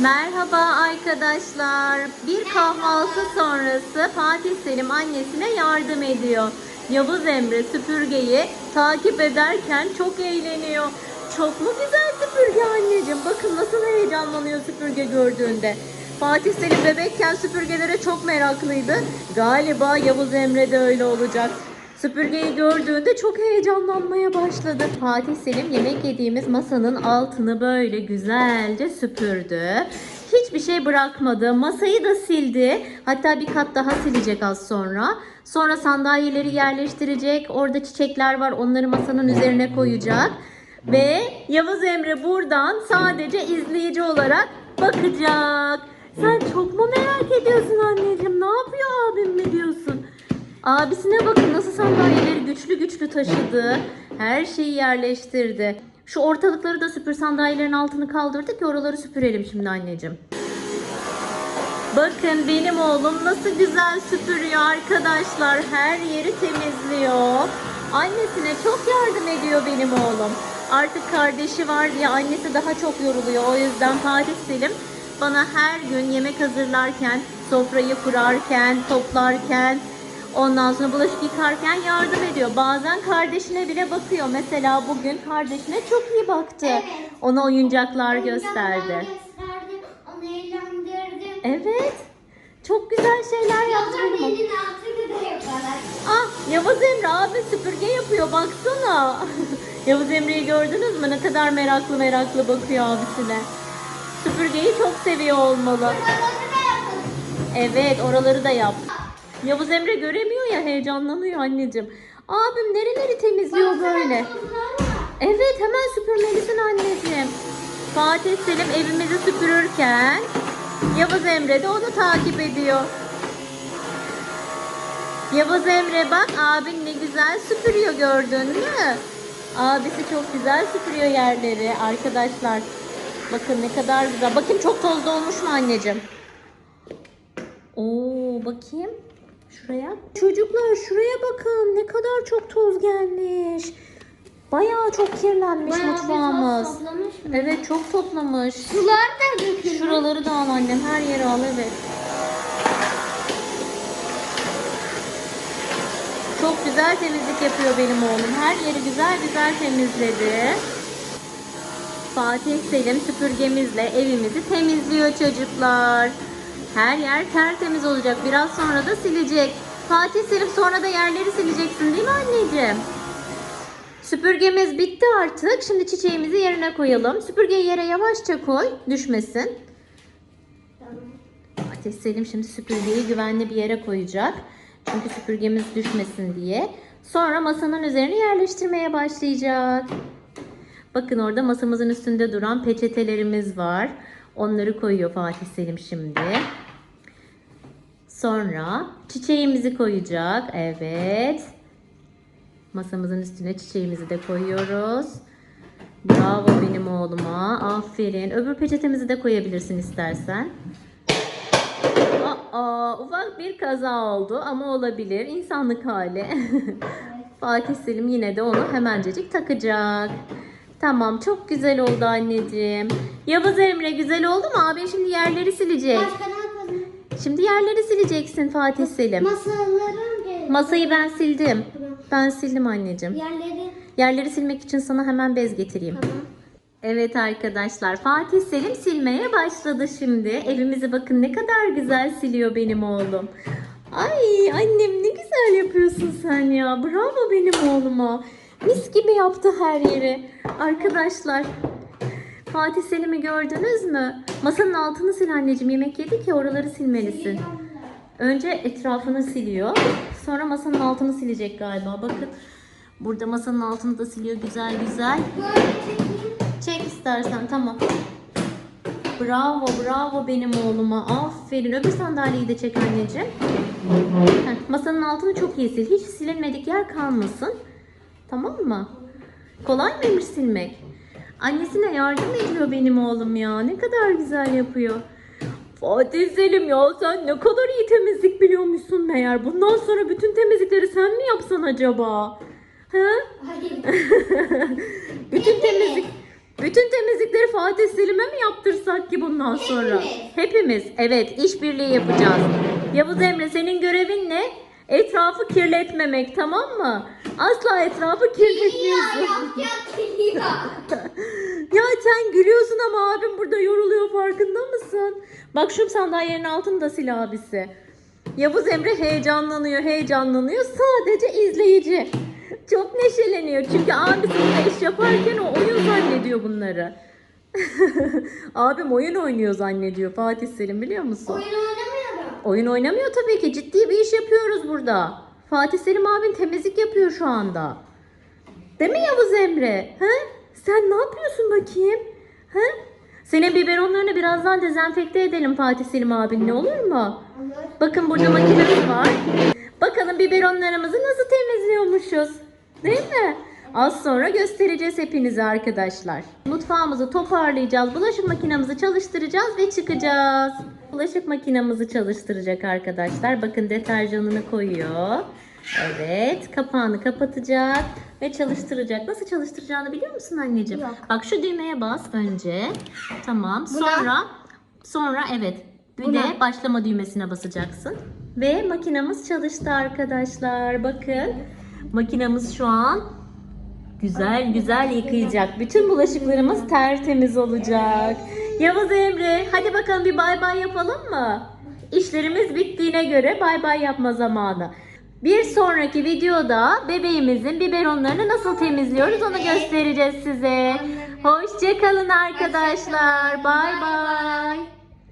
Merhaba arkadaşlar. Bir kahvaltı sonrası Fatih Selim annesine yardım ediyor. Yavuz Emre süpürgeyi takip ederken çok eğleniyor. Çok mu güzel süpürge anneciğim? Bakın nasıl heyecanlanıyor süpürge gördüğünde. Fatih Selim bebekken süpürgelere çok meraklıydı. Galiba Yavuz Emre de öyle olacak. Süpürgeyi gördüğünde çok heyecanlanmaya başladı. Fatih Selim yemek yediğimiz masanın altını böyle güzelce süpürdü. Hiçbir şey bırakmadı. Masayı da sildi. Hatta bir kat daha silecek az sonra. Sonra sandalyeleri yerleştirecek. Orada çiçekler var. Onları masanın üzerine koyacak. Ve Yavuz Emre buradan sadece izleyici olarak bakacak. Sen çok mu merak ediyorsun anneciğim? Ne yapıyor abim mi diyorsun? Abisine bakın nasıl sandalyeleri güçlü güçlü taşıdı. Her şeyi yerleştirdi. Şu ortalıkları da süpür sandalyelerin altını kaldırdık ki oraları süpürelim şimdi anneciğim. Bakın benim oğlum nasıl güzel süpürüyor arkadaşlar. Her yeri temizliyor. Annesine çok yardım ediyor benim oğlum. Artık kardeşi var diye annesi daha çok yoruluyor. O yüzden Fatih Selim bana her gün yemek hazırlarken, sofrayı kurarken, toplarken, ondan sonra bulaşık yıkarken yardım ediyor. Bazen kardeşine bile bakıyor. Mesela bugün kardeşine çok iyi baktı. Evet. Ona oyuncaklar gösterdi. gösterdim, Onu eğlendirdim. Evet. Çok güzel şeyler yaptı benim elin altını da yaparlar. Ah Yavuz Emre abi süpürge yapıyor baksana. Yavuz Emre'yi gördünüz mü? Ne kadar meraklı meraklı bakıyor abisine. Süpürgeyi çok seviyor olmalı. Buraları da yapalım. Evet oraları da yap. Yavuz Emre göremiyor ya heyecanlanıyor anneciğim. Abim nereleri temizliyor Baksana böyle? Evet hemen süpürmelisin anneciğim. Fatih Selim evimizi süpürürken Yavuz Emre de onu takip ediyor. Yavuz Emre bak abin ne güzel süpürüyor gördün mü? Abisi çok güzel süpürüyor yerleri arkadaşlar. Bakın ne kadar güzel. Bakayım çok tozlu olmuş mu anneciğim? Oo bakayım. Şuraya. Çocuklar şuraya bakın. Ne kadar çok toz gelmiş. Bayağı çok kirlenmiş Bayağı mutfağımız. Evet çok toplamış. Sular da dökülmüş. Şuraları da al annem. Her yeri al evet. Çok güzel temizlik yapıyor benim oğlum. Her yeri güzel güzel temizledi. Fatih Selim süpürgemizle evimizi temizliyor çocuklar. Her yer tertemiz olacak. Biraz sonra da silecek. Fatih Selim sonra da yerleri sileceksin değil mi anneciğim? Süpürgemiz bitti artık. Şimdi çiçeğimizi yerine koyalım. Süpürgeyi yere yavaşça koy. Düşmesin. Fatih Selim şimdi süpürgeyi güvenli bir yere koyacak. Çünkü süpürgemiz düşmesin diye. Sonra masanın üzerine yerleştirmeye başlayacak. Bakın orada masamızın üstünde duran peçetelerimiz var. Onları koyuyor Fatih Selim şimdi. Sonra çiçeğimizi koyacak. Evet. Masamızın üstüne çiçeğimizi de koyuyoruz. Bravo benim oğluma. Aferin. Öbür peçetemizi de koyabilirsin istersen. Aa, ufak bir kaza oldu ama olabilir. İnsanlık hali. Fatih Selim yine de onu hemencecik takacak. Tamam çok güzel oldu anneciğim. Yavuz Emre güzel oldu mu? Abin şimdi yerleri silecek. Şimdi yerleri sileceksin Fatih Selim. Masalarım. Masayı ben sildim. Ben sildim anneciğim. Yerleri. Yerleri silmek için sana hemen bez getireyim. Tamam. Evet arkadaşlar Fatih Selim silmeye başladı şimdi. Evimizi bakın ne kadar güzel siliyor benim oğlum. Ay annem ne güzel yapıyorsun sen ya. Bravo benim oğluma. Mis gibi yaptı her yeri. Arkadaşlar Fatih Selim'i gördünüz mü? Masanın altını sil anneciğim. Yemek yedik ya oraları silmelisin. Önce etrafını siliyor. Sonra masanın altını silecek galiba. Bakın. Burada masanın altını da siliyor güzel güzel. Çek istersen tamam. Bravo bravo benim oğluma. Aferin. Öbür sandalyeyi de çek anneciğim. Heh, masanın altını çok iyi sil. Hiç silinmedik yer kalmasın. Tamam mı? Kolay mıymış silmek? Annesine yardım ediyor benim oğlum ya. Ne kadar güzel yapıyor. Fatih Selim ya sen ne kadar iyi temizlik biliyormuşsun meğer. Bundan sonra bütün temizlikleri sen mi yapsan acaba? Hayır. bütün temizlik Bütün temizlikleri Fatih Selim'e mi yaptırsak ki bundan sonra? Hepimiz. Hepimiz. Evet, işbirliği yapacağız. Yavuz Emre senin görevin ne? Etrafı kirletmemek, tamam mı? Asla etrafı kirletmiyorsun. Ya sen gülüyorsun ama abim burada yoruluyor farkında mısın? Bak şu sandalyenin altında sil abisi. Yavuz Emre heyecanlanıyor, heyecanlanıyor. Sadece izleyici. Çok neşeleniyor. Çünkü abisi burada iş yaparken o oyun zannediyor bunları. Abim oyun oynuyor zannediyor Fatih Selim biliyor musun? Oyun. Oyun oynamıyor tabii ki. Ciddi bir iş yapıyoruz burada. Fatih Selim abin temizlik yapıyor şu anda. Değil mi Yavuz Emre? He? Sen ne yapıyorsun bakayım? He? Senin biberonlarını birazdan dezenfekte edelim Fatih Selim abin ne olur mu? Bakın burada makinemiz var. Bakalım biberonlarımızı nasıl temizliyormuşuz. Değil mi? Az sonra göstereceğiz hepinize arkadaşlar. Mutfağımızı toparlayacağız. Bulaşık makinemizi çalıştıracağız ve çıkacağız. Bulaşık makinemizi çalıştıracak arkadaşlar. Bakın deterjanını koyuyor. Evet, kapağını kapatacak ve çalıştıracak. Nasıl çalıştıracağını biliyor musun anneciğim? Yok. Bak şu düğmeye bas önce. Tamam. Sonra sonra evet. Bir de Buna. başlama düğmesine basacaksın. Ve makinamız çalıştı arkadaşlar. Bakın. Makinamız şu an güzel güzel yıkayacak. Bütün bulaşıklarımız tertemiz olacak. Yavuz Emre hadi bakalım bir bay bay yapalım mı? İşlerimiz bittiğine göre bay bay yapma zamanı. Bir sonraki videoda bebeğimizin biberonlarını nasıl temizliyoruz onu göstereceğiz size. Hoşçakalın arkadaşlar. Bay bay.